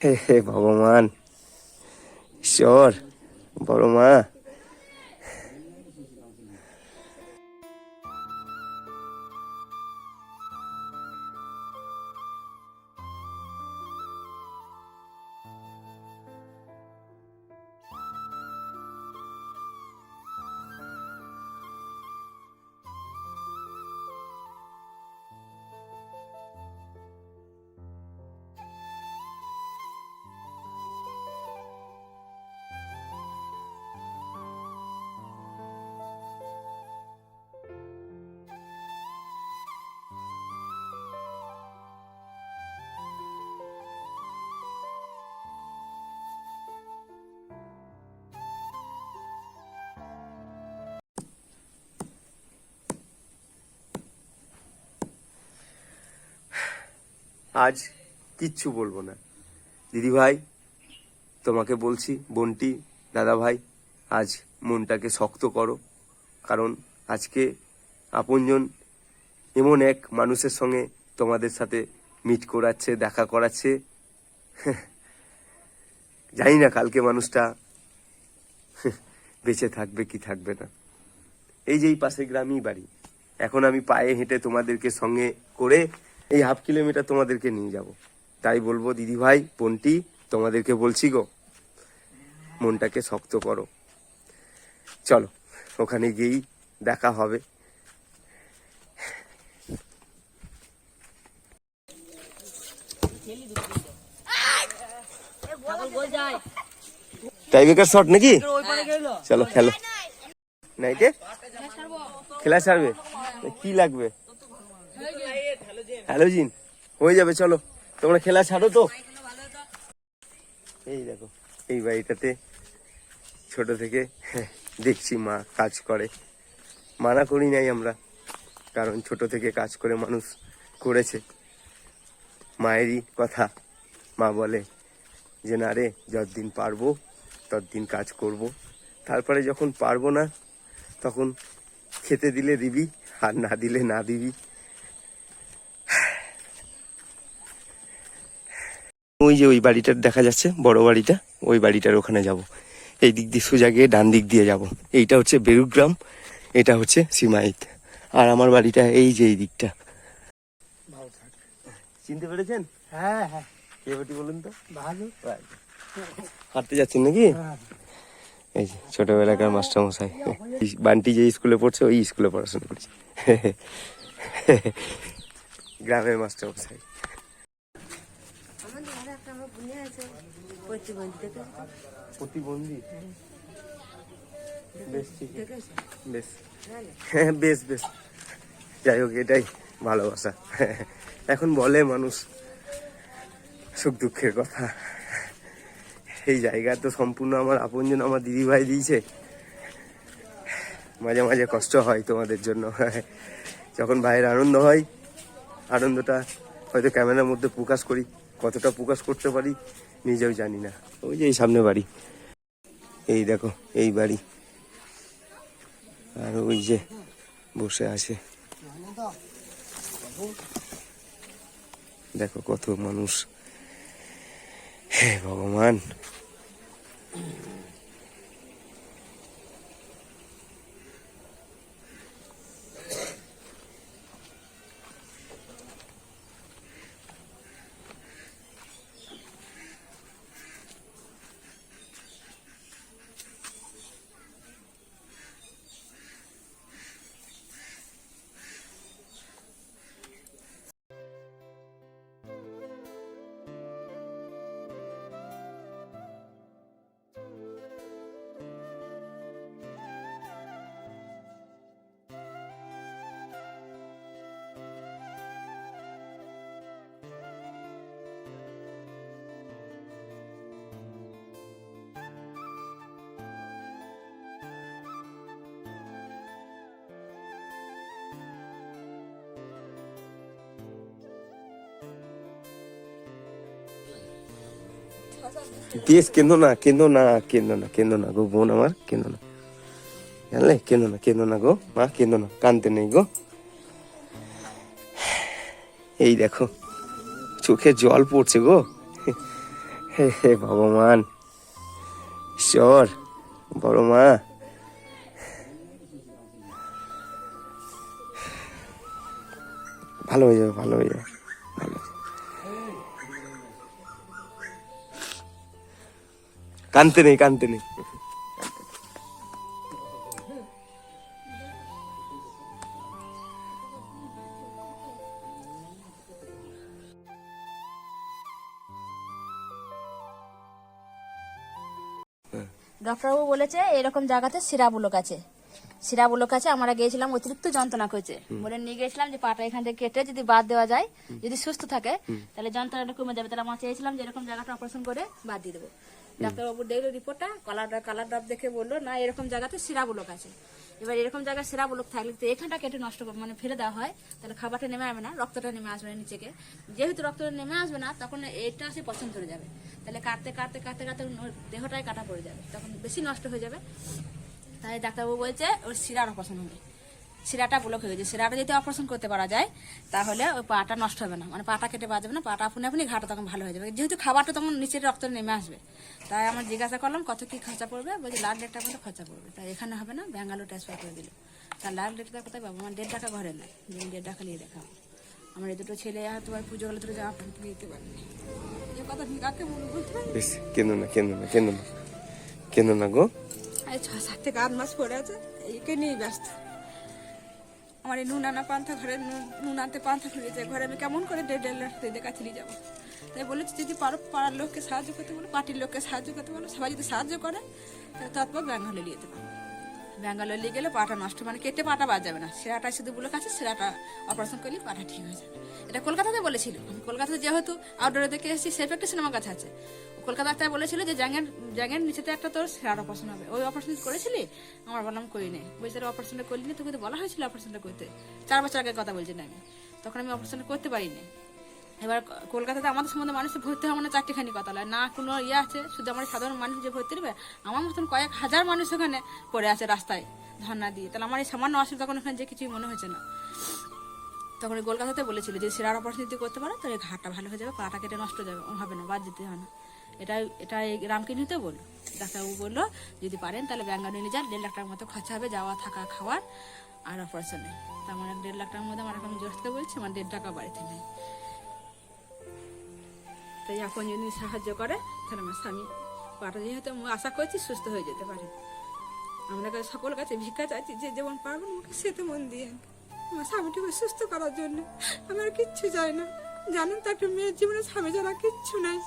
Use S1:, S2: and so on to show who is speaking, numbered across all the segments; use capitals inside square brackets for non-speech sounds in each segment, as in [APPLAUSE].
S1: হে [LAUGHS] হে ভগবান ঈশ্বর বড় মা। আজ কিচ্ছু বলব না। দিদি ভাই, তোমাকে বলছি, বোনটি, দাদা ভাই, আজ মনটাকে শক্ত করো। কারণ আজকে আপনজন এমন এক মানুষের সঙ্গে তোমাদের সাথে মিট করাচ্ছে, দেখা করাচ্ছে। [LAUGHS] জানি না কালকে মানুষটা [LAUGHS] বেঁচে থাকবে কি থাকবে না। এই যে এই পাশে গ্রামই বাড়ি। এখন আমি পায়ে হেঁটে তোমাদেরকে সঙ্গে করে এই হাফ কিলোমিটার তোমাদেরকে নিয়ে যাব। তাই বলব দিদি ভাই বোনটি তোমাদেরকে বলছি গো মনটাকে শক্ত করো। চলো ওখানে গিয়েই দেখা হবে। টাইবেকার শট নাকি? চলো খেলো। নাইটে খেলা ছাড়বে? কি লাগবে? হ্যালোজিন হয়ে যাবে, চলো। তোমরা খেলা ছাড়ো তো। এই দেখো, এই বাড়িটাতে ছোট থেকে দেখছি মা কাজ করে। মানা করি নাই আমরা, কারণ ছোট থেকে কাজ করে মানুষ করেছে। মায়েরই কথা, মা বলে যে, না রে, যতদিন পারব, ততদিন কাজ করব। তারপরে যখন পারব না, তখন খেতে দিলে দিবি, আর না দিলে না দিবি। ওই যে ওই বাড়িটার দেখা যাচ্ছে বড় বাড়িটা ওই বাড়িটার ওখানে যাব। এই দিক দিয়ে সোজা গিয়ে ডান দিক দিয়ে যাব। এইটা হচ্ছে বেরুগ্রাম এটা হচ্ছে সীমাইত আর আমার বাড়িটা এই যে এই দিকটা। চিনতে পেরেছেন?
S2: হ্যাঁ হ্যাঁ।
S1: কে বাটি বলুন তো?
S2: ভালো।
S1: হাঁটতে যাচ্ছেন নাকি?
S2: হ্যাঁ
S1: এই যে ছোটবেলাকার মাস্টার মশাই বান্টি যে স্কুলে পড়ছে ওই স্কুলে পড়াশোনা করছে। [LAUGHS] গ্রামের মাস্টার মশাই
S3: আছে প্রতিবন্ধী দেখেছ?
S1: প্রতিবন্ধী? বেশ ঠিক বেশ। হ্যাঁ বেশ বেশ। যাই হোক এটাই ভালোবাসা। এখন বলে মানুষ সুখ দুঃখের কথা। এই জায়গা তো সম্পূর্ণ আমার আপনজন আমার দিদি ভাই দিয়েছে। মাঝে মাঝে কষ্ট হয় তোমাদের জন্য। যখন ভাইয়ের আনন্দ হয় আনন্দটা হয়তো ক্যামেরার মধ্যে প্রকাশ করি। কতটা প্রকাশ করতে পারি, নিজেও জানি না। ওই যে এই সামনে বাড়ি। এই দেখো, এই বাড়ি। আর ওই যে বসে আছে। দেখো কত মানুষ। হে ভগবান। কেঁদো না কেঁদো না কেঁদো না কেঁদো না গো বোন আমার কেঁদো না জানলে কেঁদো না কেঁদো না গো মা কেঁদো না কানতে নেই গো এই দেখো চোখে জল পড়ছে গো হে ভগবান ঈশ্বর বড় মা ভালো হয়ে যাবে ভালো হয়ে যাবে কানতে নেই কানতে নেই।
S2: ডক্টরবাবু বলেছে এরকম জায়গাতে শিরাবুলক আছে। শিরাবুলক আছে আমরা গিয়েছিলাম অতিরিক্ত যন্ত্রণা করছে। বলে নিয়ে গেছিলাম যে পাটা এখান থেকে কেটে যদি বাদ দেওয়া যায় যদি সুস্থ থাকে তাহলে যন্ত্রণাটা কমে যাবে। তাহলে আমরা চেয়েছিলাম যে এরকম জায়গাটা অপারেশন করে বাদ দিয়ে দেবো। ডাক্তারবাবু দেখল রিপোর্টটা কালার কালার ডাব দেখে বলল, না, এরকম জায়গাতে শিরাবুলক আছে। এবার এরকম জায়গায় শিরাবুলক থাকলে তো এখানটা কেটে নষ্ট করে মানে ফেলে দেওয়া হয়। তাহলে খাবারটা নেমে আসবে না, রক্তটা নেমে আসবে না নিচেকে। যেহেতু রক্তটা নেমে আসবে না, তখন এটা সে পছন্দ করে যাবে। তাহলে কাটতে কাটতে কাটতে কাটতে দেহটাই কাটা পড়ে যাবে। তখন বেশি নষ্ট হয়ে যাবে। তাই ডাক্তারবাবু বলছে, ওর শিরার অপারেশন হবে। শিরাটা ব্লক হয়ে গেছে। শিরাটা যদি অপারেশন করতে পারা যায় তাহলে ওই পাটা নষ্ট হবে না। মানে পাটা কেটে বাজবে না পাটা আপনি আপনি ঘাটা তখন ভালো হয়ে যাবে। যেহেতু খাবারটা তখন নিচের রক্ত নেমে আসবে। তাই আমার জিজ্ঞাসা করলাম কত কি খরচা পড়বে? বলছে লাখ দেড় টাকা মতো খরচা পড়বে। তাই এখানে হবে না ব্যাঙ্গালোর ট্রান্সফার করে দিল। তার লাখ দেড় টাকা কোথায় পাবো? আমার দেড় টাকা ঘরে নেয় যে আমি দেড় টাকা নিয়ে দেখাবো আমার এই দুটো ছেলে আর তোমার পুজো হলে দুটো জামা প্যান্ট দিতে পারেনি
S1: কেন না কেন না কেন না। কেন না গো।
S4: এই ছ সাত থেকে আট মাস পরে আছে একে নিয়ে ব্যস্ত। আমার এই নুন আনা পান্থা, ঘরে নুন- নুন আনতে পান্থা খুলেছে ঘরে আমি কেমন করে দেড় দেড় লাখ দিয়ে কাছে নিয়ে যাব? তাই বলেছি, যদি পারো, পাড়ার লোককে সাহায্য করতে বলো, পার্টির লোককে সাহায্য করতে বলো, সবাই যদি সাহায্য করে তারপর ব্যাঙ্গালোর নিয়ে যেতে পারো ব্যাঙ্গালোর নিয়ে গেলে পাটা নষ্ট মানে কেটে পাটা বাদ যাবে না। সেরাটা শুধু বলে কাছে সেরাটা অপারেশন করলে পাটা ঠিক হয়ে যাবে। এটা কলকাতাতে বলেছিল। আমি কলকাতাতে যেহেতু আউটডোরে দেখে এসেছি, সেফ একটা সিনেমা কাছে আছে। কলকাতাতে বলেছিল যে জ্যাঙের জ্যাঙের নিচেতে একটা তোর সেরার অপারেশন হবে। ওই অপারেশন করেছিলি? আমার বললাম, করি নেই। বলছে অপারেশনটা করলি না? তোকে তো বলা হয়েছিল অপারেশনটা করতে। চার বছর আগে কথা বলছি না আমি। তখন আমি অপারেশনটা করতে পারিনি। এবার কলকাতাতে আমাদের সম্বন্ধে মানুষের ভর্তি হওয়া মানে চারটিখানি কথা নয় না কোনো ইয়ে আছে, শুধু আমার সাধারণ মানুষ যে ভর্তি নেবে আমার মতন কয়েক হাজার মানুষ ওখানে পড়ে আছে রাস্তায় ধর্না দিয়ে। তাহলে আমার এই সামান্য অসুবিধা তখন ওখানে যে কিছুই মনে হয়েছে না। তখন কলকাতাতে বলেছিল যে শিরার অপারেশন যদি করতে পারো, তাহলে ঘাটটা ভালো হয়ে যাবে, পাটা কেটে নষ্ট হয়ে যাবে। হবে না, বাদ দিতে হয় না। এটা এটা এই রামকিনিতে বলল। ডাক্তারবাবু বলল, যদি পারেন তাহলে ব্যাঙ্গালোর নিয়ে যান, দেড় লাখ টাকার মতো খরচা হবে যাওয়া, থাকা, খাওয়ার, আর অপারেশনে তা আমার এক দেড় লাখ টাকার মধ্যে আমার এখন জোর থেকে বলছি, আমার দেড় টাকা বাড়িতে নেই। তাই এখন যদি সাহায্য করে, তাহলে আমার স্বামী পাটা যেহেতু আশা করছি সুস্থ হয়ে যেতে পারে। আমরা কাছে সকল কাছে ভিক্ষা চাইছি, যে যেমন পারবেন আমাকে সেতে মন দিয়ে। আমার স্বামীটিকে সুস্থ করার জন্য আমার কিচ্ছু চাই না। জানেন তো একটা মেয়ের জীবনে স্বামী ছাড়া কিচ্ছু নাই।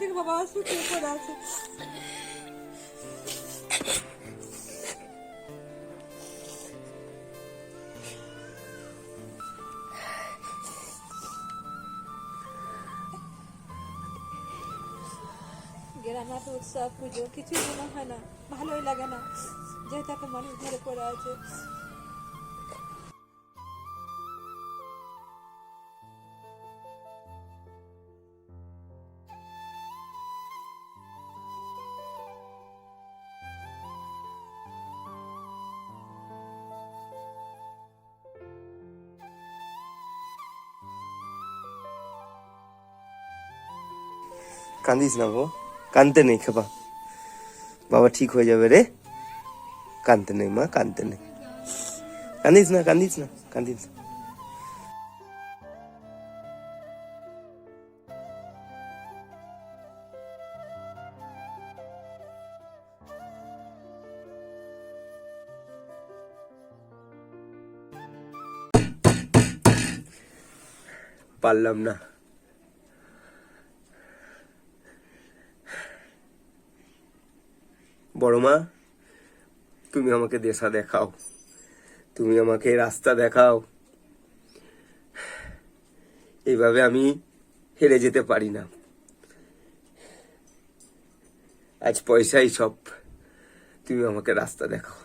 S4: থেকে বাবা আসবে কে করে আছে গ্রামে তো উৎসব পুজো কিছুই মনে হয় না ভালোই লাগে না যেহেতু একটা মানুষ ঘরে পড়ে আছে
S1: কান্দিস না গো কানতে নেই খেপা বাবা ঠিক হয়ে যাবে রে। কানতে নেই, মা, কানতে নেই। কান্দিস না কান্দিস না কান্দিস না। পারলাম না। বড় মা, তুমি আমাকে দেশা দেখাও, তুমি আমাকে রাস্তা দেখাও। এইভাবে আমি হেরে যেতে পারি না। আজ পয়সাই সব। তুমি আমাকে রাস্তা দেখাও।